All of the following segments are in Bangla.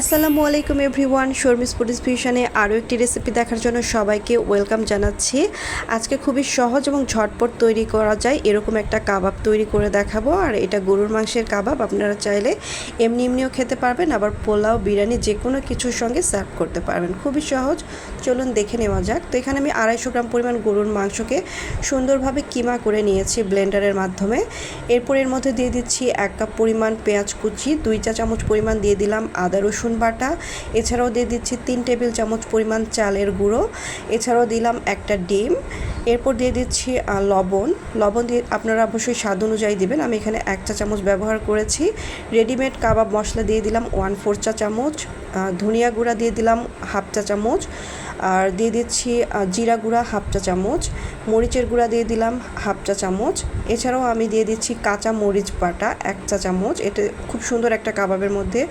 আসসালামু আলাইকুম এভরিওয়ান, শর্মিস ফুডিস ভিশনে আরও একটি রেসিপি দেখার জন্য সবাইকে ওয়েলকাম জানাচ্ছি। আজকে খুবই সহজ এবং ঝটপট তৈরি করা যায়, এরকম একটা কাবাব তৈরি করে দেখাবো। আর এটা গরুর মাংসের কাবাব, আপনারা চাইলে এমনি এমনিও খেতে পারবেন, আবার পোলাও, বিরিয়ানি যে কোনো কিছুর সঙ্গে সার্ভ করতে পারবেন। খুবই সহজ, চলুন দেখে নেওয়া যাক। তো এখানে আমি আড়াইশো গ্রাম পরিমাণ গরুর মাংসকে সুন্দরভাবে কিমা করে নিয়েছি ব্লেন্ডারের মাধ্যমে। এরপর এর মধ্যে দিয়ে দিচ্ছি এক কাপ পরিমাণ পেঁয়াজ কুচি, দুই চা চামচ পরিমাণ দিয়ে দিলাম আদা রসুন বাটা এছাড়াও দিয়ে দিচ্ছি তিন টেবিল চামচ পরিমাণ চালের গুঁড়ো এছাড়াও দিলাম একটা ডিম। এরপর দিয়ে দিচ্ছি লবণ। লবণ দিয়ে আপনারা অবশ্যই স্বাদ অনুযায়ী দেবেন। আমি এখানে এক চা চামচ ব্যবহার করেছি। রেডিমেড কাবাব মশলা দিয়ে দিলাম ওয়ান ফোর চা চামচ। ধনিয়া গুঁড়া দিয়ে দিলাম হাফ চা চামচ। আর দিয়ে দিচ্ছি জিরা গুঁড়া হাফ চা চামচ। মরিচের গুঁড়া দিয়ে দিলাম হাফ চা চামচ। এছাড়াও আমি দিয়ে দিচ্ছি কাঁচা মরিচ বাটা এক চা চামচ। এটা খুব সুন্দর একটা কাবাবের মধ্যে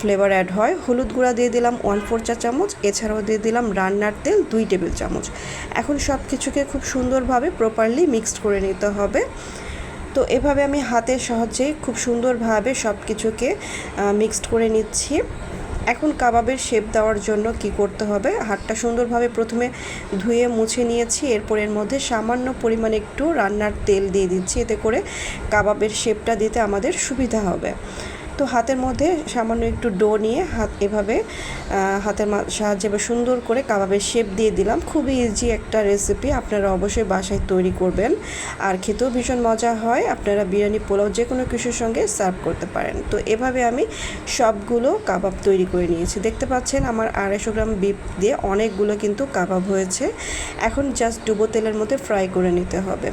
ফ্লেভার অ্যাড হয়। হলুদ গুঁড়া দিয়ে দিলাম ওয়ান ফোর চা চামচ। এছাড়াও দিয়ে দিলাম রান্নার তেল দুই টেবিল চামচ। এখন সব কিছুকে খুব সুন্দরভাবে প্রপারলি মিক্সড করে নিতে হবে। তো এভাবে আমি হাতের সাহায্যে খুব সুন্দরভাবে সব কিছুকে মিক্সড করে নিচ্ছি। এখন কাবাবের শেপ দেওয়ার জন্য কি করতে হবে? হাতটা সুন্দরভাবে প্রথমে ধুয়ে মুছে নিয়েছি, এরপর এর মধ্যে সামান্য পরিমাণে একটু রান্নার তেল দিয়ে দিচ্ছি, এতে করে কাবাবের শেপটা দিতে আমাদের সুবিধা হবে। তো হাতের মধ্যে সামান্য একটু ডো নিয়ে হাত এভাবে হাতের সাহায্যে এবার সুন্দর করে কাবাবের শেপ দিয়ে দিলাম। খুবই ইজি একটা রেসিপি আপনারা অবশ্যই বাসায় তৈরি করবেন। আর খেতেও ভীষণ মজা হয়, আপনারা বিরিয়ানি, পোলাও যে কোনো কিছুর সঙ্গে সার্ভ করতে পারেন। তো এভাবে আমি সবগুলো কাবাব তৈরি করে নিয়েছি। দেখতে পাচ্ছেন আমার আড়াইশো গ্রাম বিপ দিয়ে অনেকগুলো কিন্তু কাবাব হয়েছে। এখন জাস্ট ডুবো তেলের মধ্যে ফ্রাই করে নিতে হবে।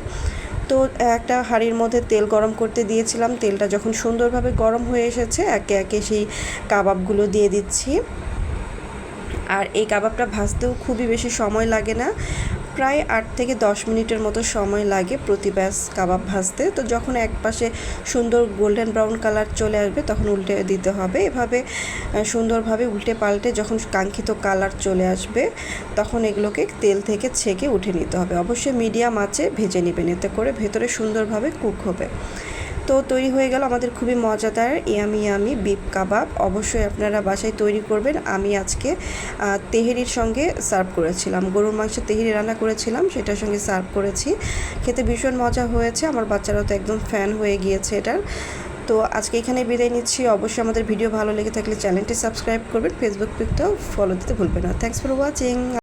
তো একটা হাঁড়ির মধ্যে তেল গরম করতে দিয়েছিলাম। তেলটা যখন সুন্দরভাবে গরম হয়ে এসেছে, একে একে সেই কাবাবগুলো দিয়ে দিচ্ছি। আর এই কাবাবটা ভাজতেও খুবই বেশি সময় লাগে না। প্রায় আট থেকে দশ মিনিটের মতো সময় লাগে প্রতি ব্যাস কাবাব ভাজতে। তো যখন এক পাশে সুন্দর গোল্ডেন ব্রাউন কালার চলে আসবে, তখন উল্টে দিতে হবে। এভাবে সুন্দরভাবে উল্টে পাল্টে যখন কাঙ্ক্ষিত কালার চলে আসবে, তখন এগুলোকে তেল থেকে ছেঁকে উঠে নিতে হবে। অবশ্যই মিডিয়াম আছে ভেজে নেবেন, এতে করে ভেতরে সুন্দরভাবে কুক হবে। তো তৈরি হয়ে গেল আমাদের খুবই মজাদার ইয়ামি ইয়ামি বিপ কাবাব। অবশ্যই আপনারা বাসায় তৈরি করবেন। আমি আজকে তেহেরির সঙ্গে সার্ভ করেছিলাম। গরুর মাংস তেহেরি রান্না করেছিলাম, সেটার সঙ্গে সার্ভ করেছি। খেতে ভীষণ মজা হয়েছে। আমার বাচ্চারাও তো একদম ফ্যান হয়ে গিয়েছে এটার। তো আজকে এখানে বিদায় নিচ্ছি। অবশ্যই আমাদের ভিডিও ভালো লেগে থাকলে চ্যানেলটি সাবস্ক্রাইব করবেন। ফেসবুক পেজটাও ফলো দিতে ভুলবেন না। Thanks for watching